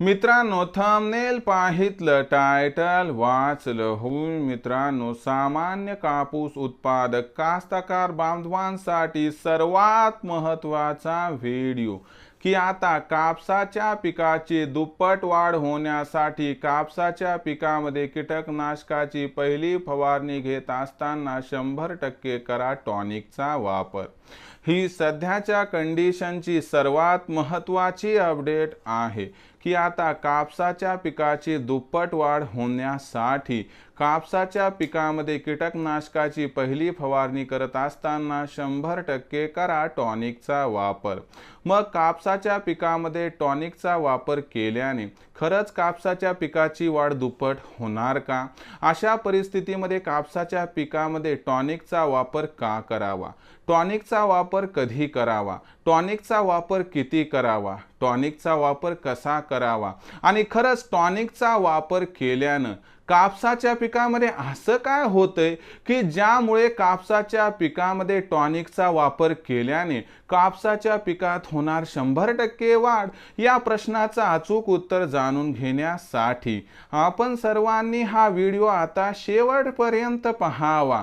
मित्रांनो thumbnail पाहितलं title वाचलं होऊन मित्रांनो सामान्य कापूस उत्पादक कास्तकार बांधवांसाठी सर्वात महत्त्वाचा व्हिडिओ की आता कापसाच्या पिकाची दुप्पट वाढ होण्यासाठी कापसाच्या पिकामध्ये कीटकनाशकाची पहिली फवारणी घेत असताना शंभर टक्के करा टॉनिकचा वापर. ही सध्याच्या कंडिशनची सर्वात महत्त्वाची अपडेट आहे की आता कापसाच्या पिकाची दुप्पट वाढ होण्यासाठी कापसाच्या पिकामध्ये कीटकनाशकाची पहिली फवारणी करत असताना शंभर टक्के करा टॉनिकचा वापर. मग कापसाच्या पिकामध्ये टॉनिकचा वापर केल्याने खरंच कापसाच्या पिकाची वाढ दुप्पट होणार का? अशा परिस्थितीमध्ये कापसाच्या पिकामध्ये टॉनिकचा वापर का करावा? टॉनिकचा वापर कधी करावा? टॉनिकचा वापर किती करावा? टॉनिकचा वापर कसा करावा? आणि खरंच टॉनिकचा वापर केल्यानं कापसाच्या पिकामध्ये असं काय होतंय की ज्यामुळे कापसाच्या पिकामध्ये टॉनिकचा वापर केल्याने कापसाच्या पिकात होणार शंभर टक्के वाढ? या प्रश्नाचं अचूक उत्तर जाणून घेण्यासाठी आपण सर्वांनी हा व्हिडिओ आता शेवटपर्यंत पहावा.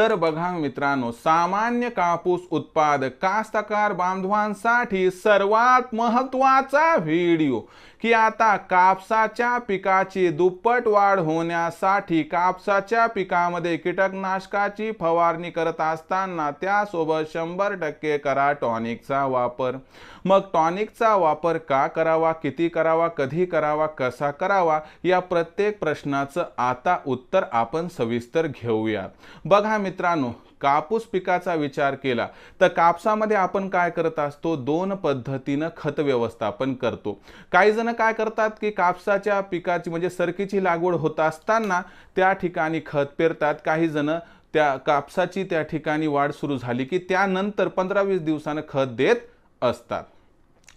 तर बघा मित्रांनो सामान्य कापूस उत्पादक कास्तकार बांधवांसाठी सर्वात महत्त्वाचा व्हिडिओ की आता कापसाच्या पिकाची दुप्पट वाढ होण्यासाठी कापसाच्या पिकामध्ये कीटकनाशकाची फवारणी करत असताना त्यासोबत शंभर टक्के करा टॉनिकचा वापर. मग टॉनिकचा वापर का करावा किती करावा कधी करावा कसा करावा या प्रत्येक प्रश्नाचं आता उत्तर आपण सविस्तर घेऊया बघा मित्रांनो कापूस पिकाचा विचार केला तर कापसामध्ये आपण काय करत असतो? दोन पद्धतीनं खत व्यवस्थापन करतो. काही जण काय करतात की कापसाच्या पिकाची म्हणजे सरकीची लागवड होत असताना त्या ठिकाणी खत पेरतात. काही जण त्या कापसाची त्या ठिकाणी वाढ सुरू झाली की त्यानंतर पंधरा वीस दिवसानं खत देत असतात.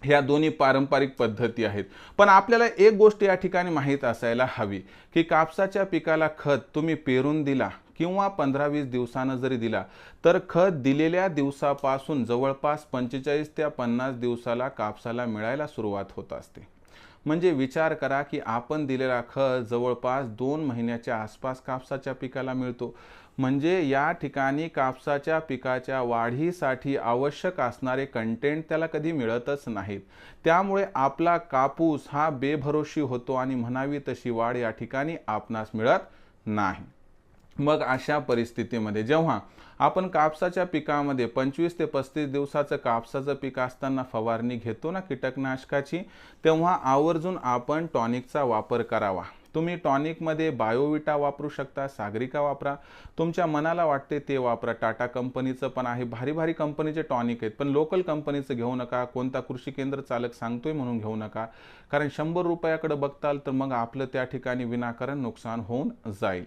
ह्या दोन्ही पारंपरिक पद्धती आहेत. पण आपल्याला एक गोष्ट या ठिकाणी माहीत असायला हवी की कापसाच्या पिकाला खत तुम्ही पेरून दिला किंवा पंधरा वीस दिवसानं जरी दिला तर खत दिलेल्या दिवसापासून जवळपास पंचेचाळीस ते पन्नास दिवसाला कापसाला मिळायला सुरुवात होत असते. म्हणजे विचार करा की आपण दिलेला खत जवळपास दोन महिन्याच्या आसपास कापसाच्या पिकाला मिळतो. म्हणजे या ठिकाणी कापसाच्या पिकाच्या वाढीसाठी आवश्यक असणारे कंटेंट त्याला कधी मिळतच नाहीत. त्यामुळे आपला कापूस हा बेभरोशी होतो आणि म्हणावी तशी वाढ या ठिकाणी आपणास मिळत नाही. मग अशा परिस्थितीमध्ये जेव्हा आपण कापसाच्या पिकामध्ये पंचवीस ते पस्तीस दिवसाचं कापसाचं पीक असताना फवारणी घेतो ना कीटकनाशकाची तेव्हा आवर्जून आपण टॉनिकचा वापर करावा. तुम्ही टॉनिकमध्ये बायोविटा वापरू शकता सागरिका वापरा. तुमच्या मनाला वाटते ते वापरा. टाटा कंपनीचं पण आहे. भारी भारी कंपनीचे टॉनिक आहेत. पण लोकल कंपनीचं घेऊ नका. कोणता कृषी केंद्र चालक सांगतोय म्हणून घेऊ नका. कारण शंभर रुपयाकडे बघताल तर मग आपलं त्या ठिकाणी विनाकारण नुकसान होऊन जाईल.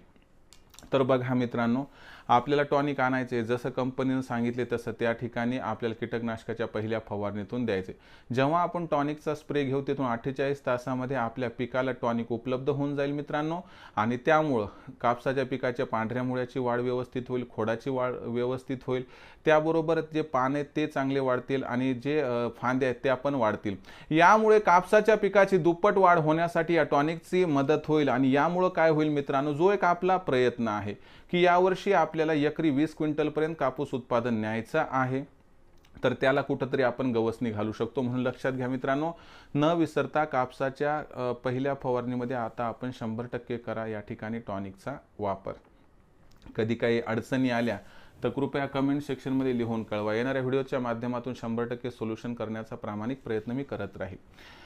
तर बघा मित्रांनो आपल्याला टॉनिक आणायचे जसं कंपनीनं सांगितले तसं त्या ठिकाणी आपल्याला कीटकनाशकाच्या पहिल्या फवारणीतून द्यायचे. जेव्हा आपण टॉनिकचा स्प्रे घेऊ तिथून अठ्ठेचाळीस तासामध्ये आपल्या पिकाला टॉनिक उपलब्ध होऊन जाईल मित्रांनो. आणि त्यामुळं कापसाच्या पिकाच्या पांढऱ्या मुळ्याची वाढ व्यवस्थित होईल खोडाची वाढ व्यवस्थित होईल. त्याबरोबर जे पान आहेत ते चांगले वाढतील आणि जे फांदे आहेत त्या पण वाढतील. यामुळे कापसाच्या पिकाची दुप्पट वाढ होण्यासाठी या टॉनिकची मदत होईल आणि यामुळं काय होईल मित्रांनो जो एक आपला प्रयत्न आहे की यावर्षी आपल्याला एकरी वीस क्विंटलपर्यंत कापूस उत्पादन न्यायचं आहे. तर त्याला कुठंतरी आपण गवसणी घालू शकतो म्हणून लक्षात घ्या मित्रांनो. न विसरता कापसाच्या पहिल्या फवारणीमध्ये आता आपण शंभर टक्के करा या ठिकाणी टॉनिकचा वापर. कधी काही अडचणी आल्या तर कृपया कमेंट सेक्शनमध्ये लिहून कळवा. येणाऱ्या व्हिडिओच्या माध्यमातून शंभर टक्के सोल्युशन करण्याचा प्रामाणिक प्रयत्न मी करत राहील.